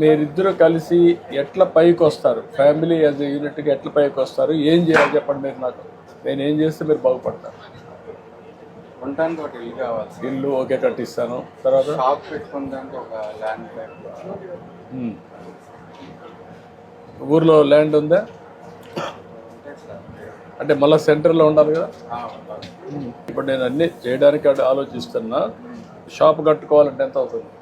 మీరిద్దరు కలిసి ఎట్లా పైకి వస్తారు ఫ్యామిలీ యాజ్ యూనిట్గా ఎట్లా పైకి వస్తారు ఏం చేయాలి చెప్పండి మీరు నాకు. నేను ఏం చేస్తే మీరు బాగుపడతారు? ఉండడానికి ఒక ఇల్లు కావాలి సార్ ఇల్లు ఓకే కట్టిస్తాను తర్వాత? షాప్ పెట్టుకోవడానికి ఒక ల్యాండ్ ఉమ్. ఊర్లో ల్యాండ్ ఉందా? సార్ అంటే మళ్ళీ సెంటర్లో ఉండాలి కదా? ఆ, ఉండాలి. ఇప్పుడు నేను అన్ని చేయడానికి అటు ఆలోచిస్తున్నా షాప్ కట్టుకోవాలంటే ఎంత అవుతుంది? ఒక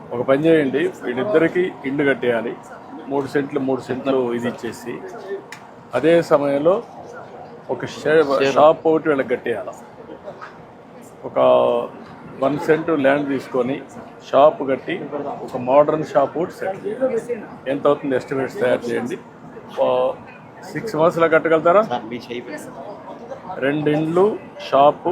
ఒక పని చేయండి వీళ్ళిద్దరికి ఇండు కట్టేయాలి. మూడు సెంట్లు మూడు సెంట్లు ఇది ఇచ్చేసి. అదే సమయంలో ఒక షాప్ ఒకటి వీళ్ళకి కట్టేయాలి. ఒక వన్ సెంట్ ల్యాండ్ తీసుకొని షాప్ కట్టి ఒక మోడర్న్ షాప్ ఒకటి సెట్ ఎంత అవుతుంది ఎస్టిమేట్స్ తయారు చేయండి. సిక్స్ మంత్స్లో కట్టగలుగుతారా? రెండు ఇండ్లు షాపు